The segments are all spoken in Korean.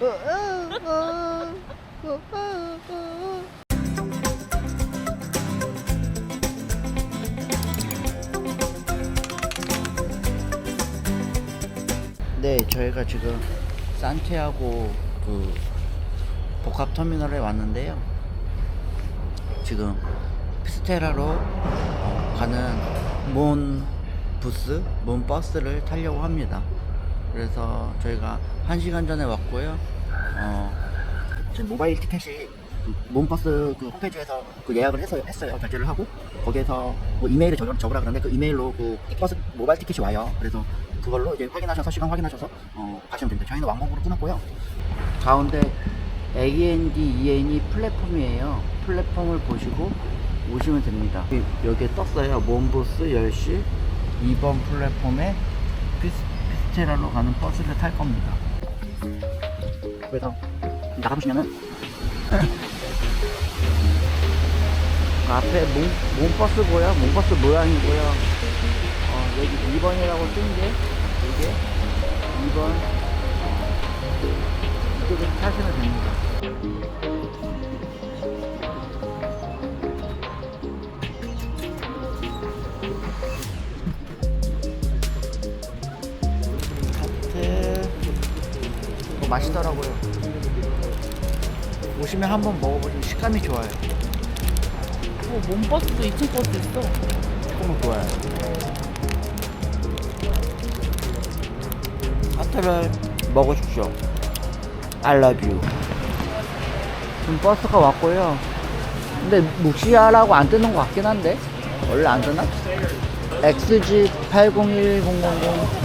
우, 우, 우, 우. 네, 저희가 지금 산티아고 그 복합 터미널에 왔는데요. 지금 피 스테라로 어, 가는 몬 부스, 몬 버스를 타려고 합니다. 그래서 저희가 한 시간 전에 왔고요. 어, 지금 모바일 티켓이 그 몬버스 그 홈페이지에서 그 예약을 해서 했어요. 결제를 하고 거기에서 뭐 이메일을 적으라, 적으라 그러는데 그 이메일로 그 버스 모바일 티켓이 와요. 그래서 그걸로 이제 확인하셔서 시간 확인하셔서 어, 가시면 됩니다. 저희는 왕복으로 끊었고요. 가운데 AND, EN이 플랫폼이에요. 플랫폼을 보시고 오시면 됩니다. 여기- 여기에 떴어요. 몬부스 10시 2번 플랫폼에 피스, 피스테라로 가는 버스를 탈 겁니다. 그래서 나가보시면은 그 앞에 몽, 몽버스 고요. 몽버스 모양이고요. 어, 여기 2번이라고 쓴 게 이게 2번 이쪽에서 타시면 됩니다. 맛있더라고요. 오시면 한번 먹어보시면 식감이 좋아요. 어, 몸버스도 2층 버스 있어. 조금 좋아요. 하트를 먹으십시오. I love you. 지금 버스가 왔고요. 근데 묵시아라고 안 뜨는 것 같긴 한데 원래 안 뜨나? XG 801000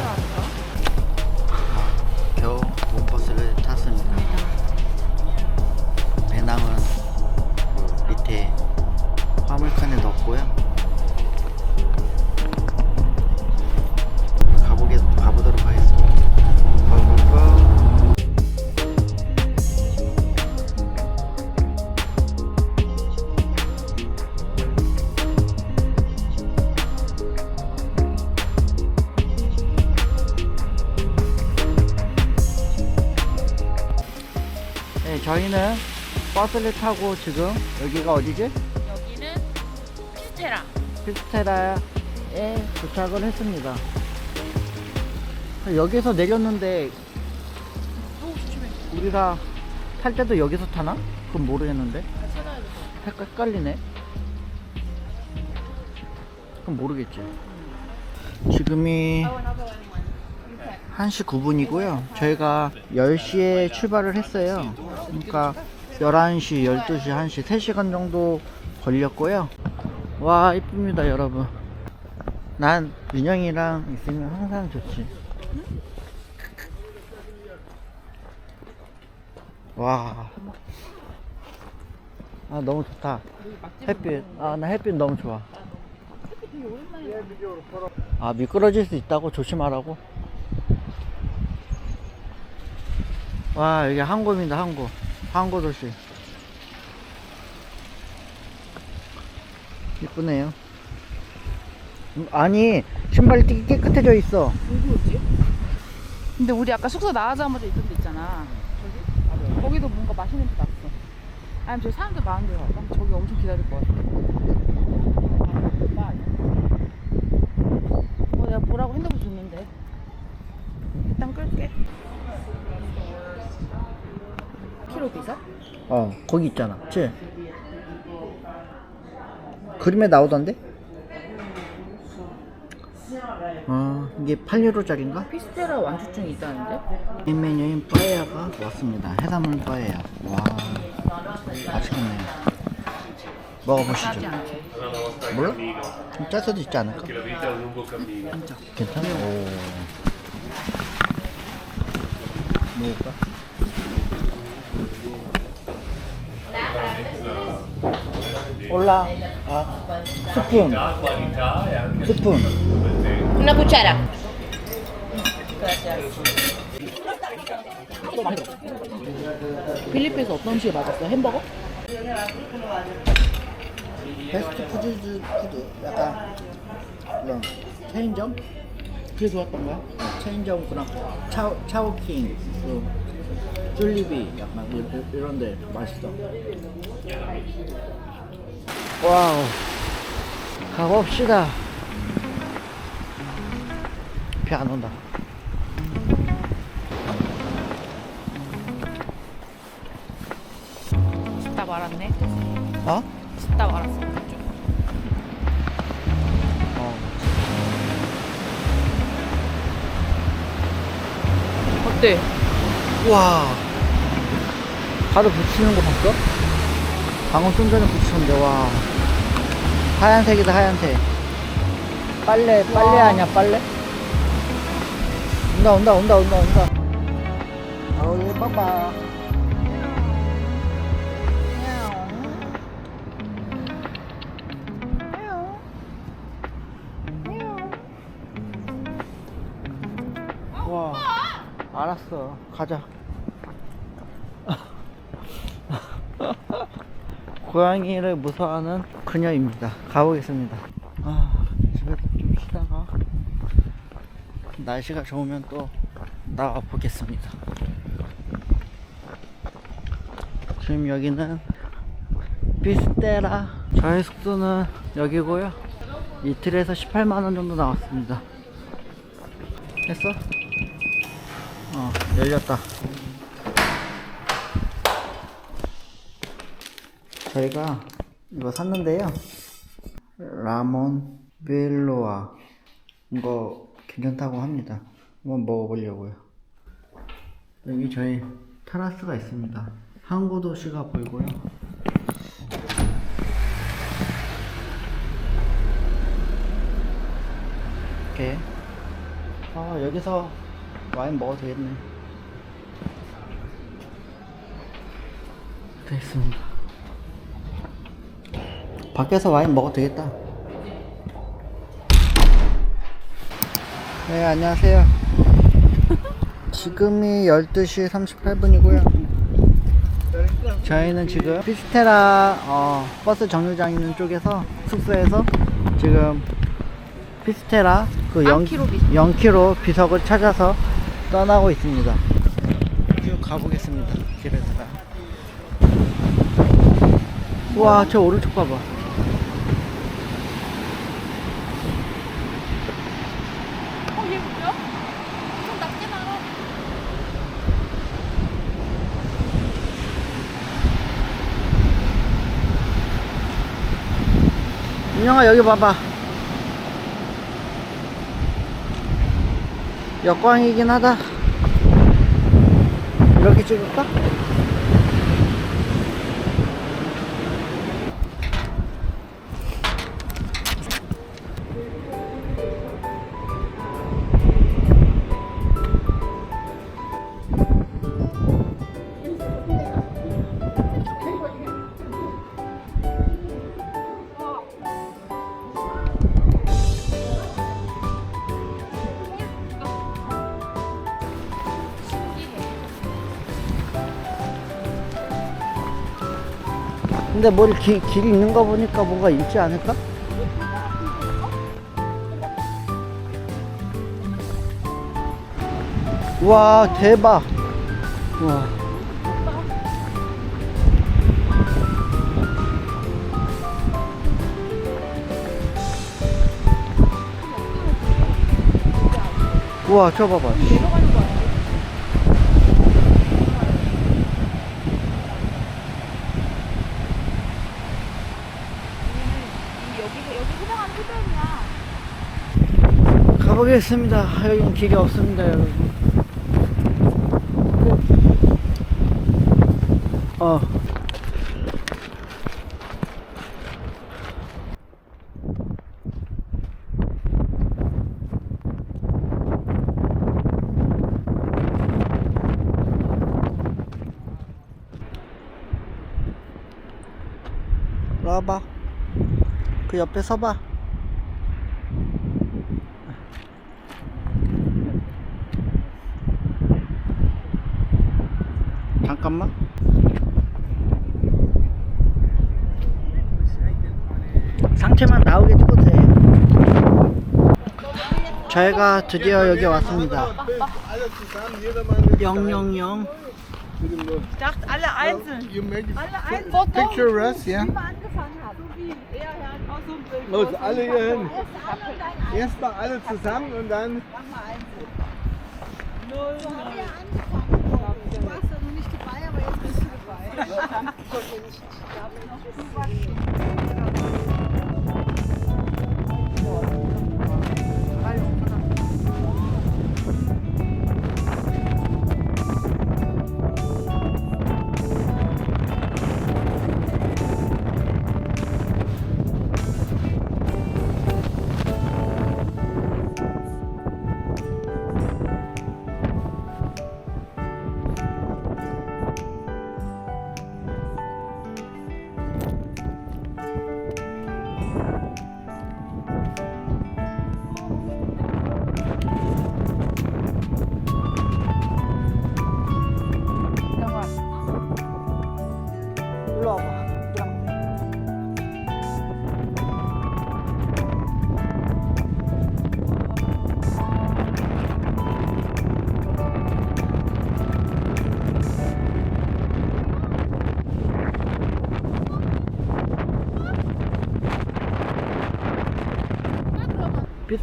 네, 저희는 버스를 타고 지금 여기가 어디지? 여기는 피스테라. 피스테라에 도착을 했습니다. 여기서 내렸는데 조심해. 우리가 탈 때도 여기서 타나? 그건 모르겠는데. 돼. 헷갈리네. 그건 모르겠지. 지금이 1시 9분이고요. 저희가 10시에 출발을 했어요. 그러니까 11시, 12시, 1시, 3시간 정도 걸렸고요. 와, 이쁩니다, 여러분. 난 윤영이랑 있으면 항상 좋지. 와. 아, 너무 좋다. 햇빛. 아, 나 햇빛 너무 좋아. 아, 미끄러질 수 있다고 조심하라고. 와, 여기 항구입니다, 항구. 항구 도시. 이쁘네요. 음, 아니, 신발이 되게 깨끗해져 있어. 어디였지? 근데 우리 아까 숙소 나가자마자 있던 데 있잖아. 저기? 거기도 뭔가 맛있는 데 났어. 아니면 저기 사람들 많은 데 갈까? 저기 엄청 기다릴 것 같아. 아, 어, 내가 보라고 핸드폰 줬는데. 일단 끌게. 키로 비싸? 어, 거기 있잖아. 그치? 그림에 나오던데? 어, 이게 8유로짜리인가? 피스테라 완주증이 있다는데? 이 메뉴인 빠에야가 왔습니다. 해산물 빠에야. 와, 맛있겠네요. 먹어보시죠. 몰라? 좀짤 수도 있지 않을까? 괜찮아? 오. 먹을까? 올라. 아, 스푼. 스푼. Una cuchara. 필리핀에서 어떤 음식이 맞았어? 햄버거? 베스트 푸드 푸드 약간 이런 체인점 그게 좋았던 거야? 체인점 그랑 차오 차오킹 그 쫄리비 약간 이- 이- 이런데 맛있어. 와우 가봅시다. 비 안 온다. 진짜 말았네. 어? 진짜 말았어. 어. 어때? 와. 바로 붙이는 거 봤어? 방금 좀 전에 붙였는데 와. 하얀색이다 하얀색. 빨래 빨래 와. 아니야 빨래? 온다 온다 온다 온다 온다. 아우 얘 빠빠. 와. 알았어. 가자. 고양이를 무서워하는 그녀입니다. 가보겠습니다. 아, 집에서 좀 쉬다가 날씨가 좋으면 또 나와 보겠습니다. 지금 여기는 비스테라. 저희 숙소는 여기고요. 이틀에서 18만원 정도 나왔습니다. 했어? 어, 열렸다. 저희가 이거 샀는데요. 라몬 벨로아. 이거 괜찮다고 합니다. 한번 먹어보려고요. 여기 저희 테라스가 있습니다. 항구 도시가 보이고요. 이렇게. 아, 여기서 와인 먹어도 되겠네. 됐습니다. 밖에서 와인 먹어도 되겠다. 네, 안녕하세요. 지금이 12시 38분이고요. 저희는 지금 피스테라 어, 버스 정류장 있는 쪽에서 숙소에서 지금 피스테라 그 0, 0km 비석. 0km 비석을 찾아서 떠나고 있습니다. 쭉 가보겠습니다. 우 와, 저 오른쪽 봐봐. 어, 얘 뭐야? 좀 낮게 나가. 민영아 여기 봐봐 역광이긴 하다 이렇게 찍을까? 근데 뭘 길, 길 있는 거 보니까 뭐가 있지 않을까? 와 대박 와 우와 저 봐봐 내려가는 거 아니야? 여기 여기 해당하는 호텔이야. 가보겠습니다. 여기는 길이 없습니다, 여러분. 어. 와봐. 그 옆에 서봐. 잠깐만. 밑에만 나오게 찍어도 돼. 저희가 드디어 여기 왔습니다. Alle zusammen, jedermann. 000. Ich dachte alle einzeln. Alle einzeln. picture us, ja? Er. Los, alle hier hin. Erstmal alle zusammen und dann. Warst ja noch Thank you.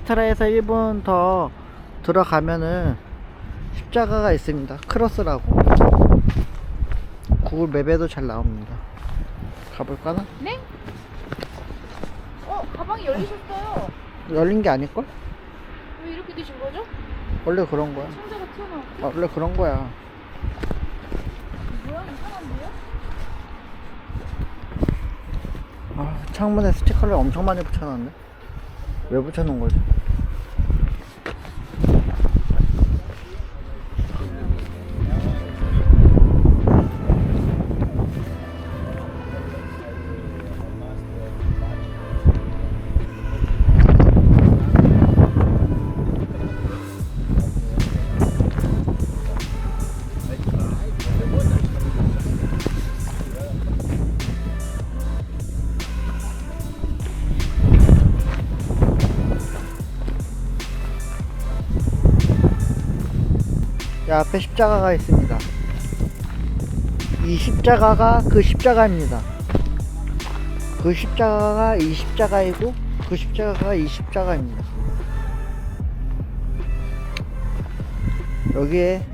비스트라에서 1분 더 들어가면은 십자가가 있습니다. 크로스라고. 구글 맵에도 잘 나옵니다. 가볼까나? 네? 어 가방이 열리셨어요. 열린 게 아닐걸? 왜 이렇게 되신 거죠? 원래 그런 거야. 상자가 튀어나와. 아, 원래 그런 거야. 뭐야 이상한데요? 아, 창문에 스티커를 엄청 많이 붙여놨네. 왜 붙여놓은 거지? 앞에 십자가가 있습니다. 이 십자가가 그 십자가입니다. 그 십자가가 이 십자가이고 그 십자가가 이 십자가입니다. 여기에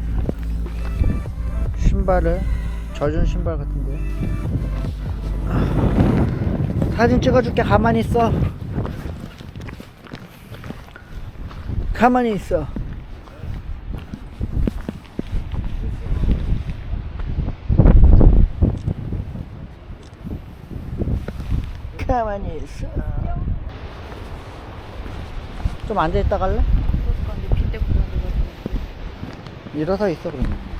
신발을 젖은 신발 같은데 사진 찍어줄게 가만히 있어 가만히 있어 가만히 있어. 좀 앉아 있다 갈래? 비 때문에 그래가지고. 일어서 있어 그러면.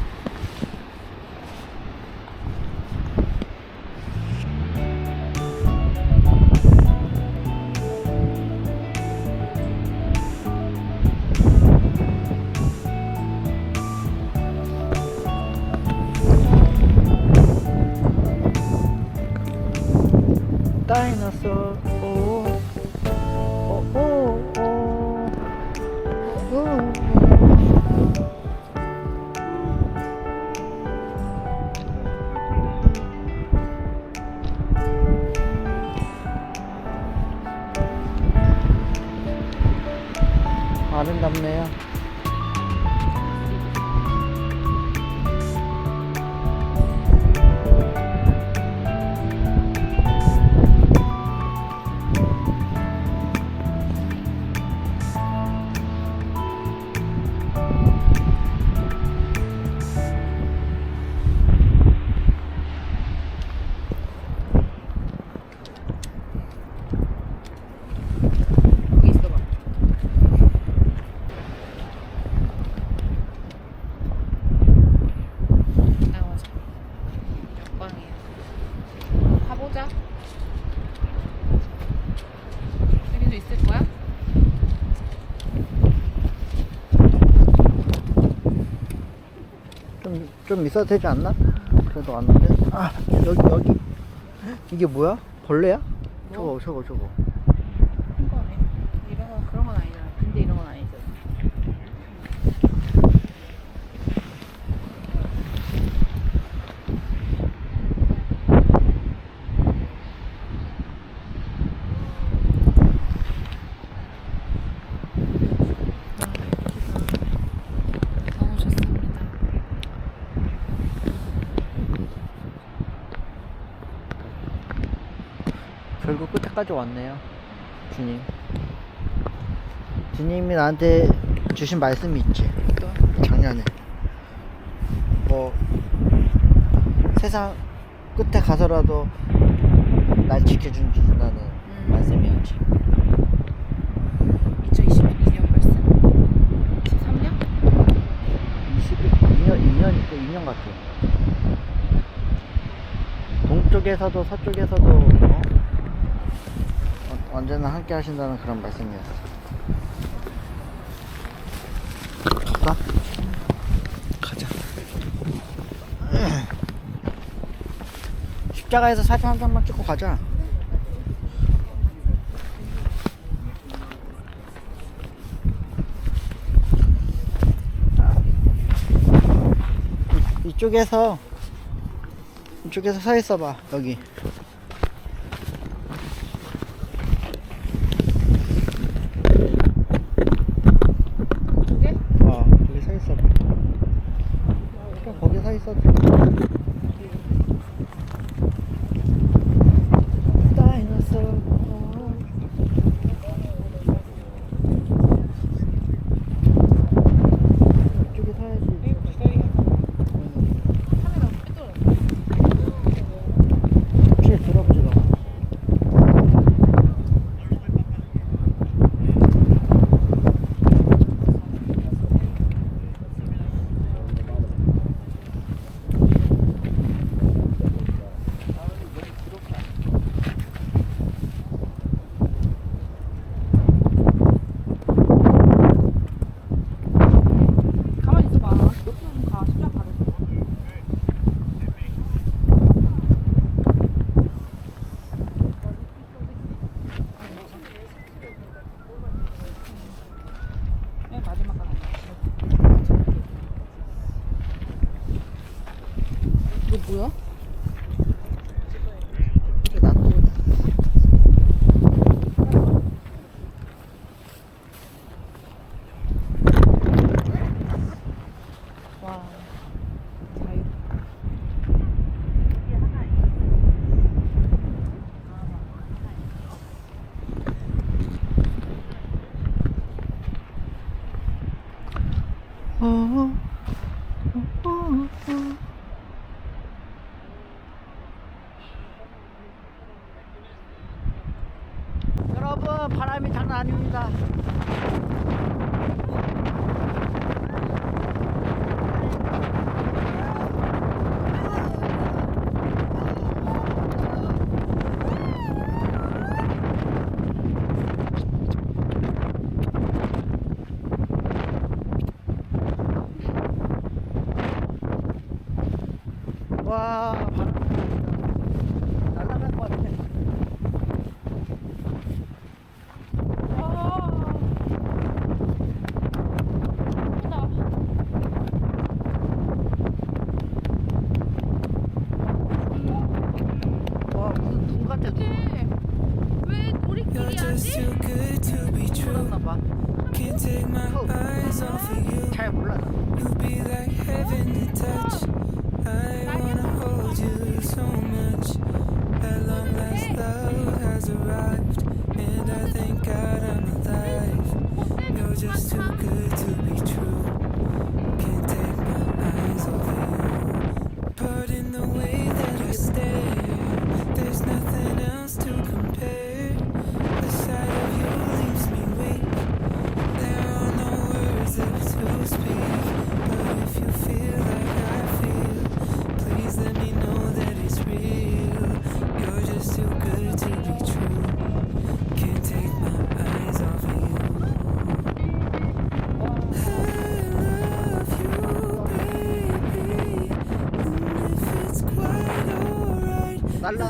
다 좀, 좀 있어도 되지 않나? 그래도 왔는데. 아, 여기, 여기. 이게 뭐야? 벌레야? 저거, 저거, 저거. 끝에까지 왔네요. 주님. 주님이 나한테 주신 말씀이 있지. 또 작년에. 뭐, 세상 끝에 가서라도 날 지켜준다는 음. 말씀이었지. 2022년 말씀 23년? 22년, 2년 있고 2년 같아. 동쪽에서도 서쪽에서도 언제나 함께 하신다는 그런 말씀이었어. 갈까? 가자. 십자가에서 사진 한 장만 찍고 가자. 이- 이쪽에서 이쪽에서 서 있어봐 여기 와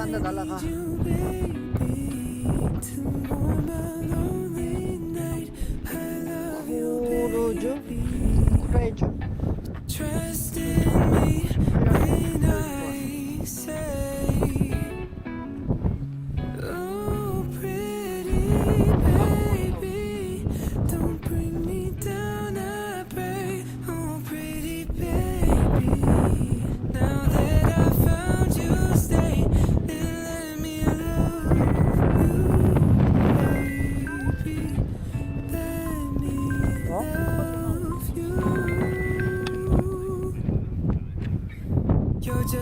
날라간다 날라가. my lonely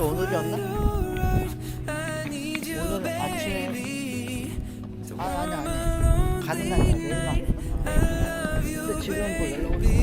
이게 오늘이었나? alright, I need you, 오늘 아침에 아 아니 아니 가는 날이야 내일 나 근데 지금 뭐 연락 오는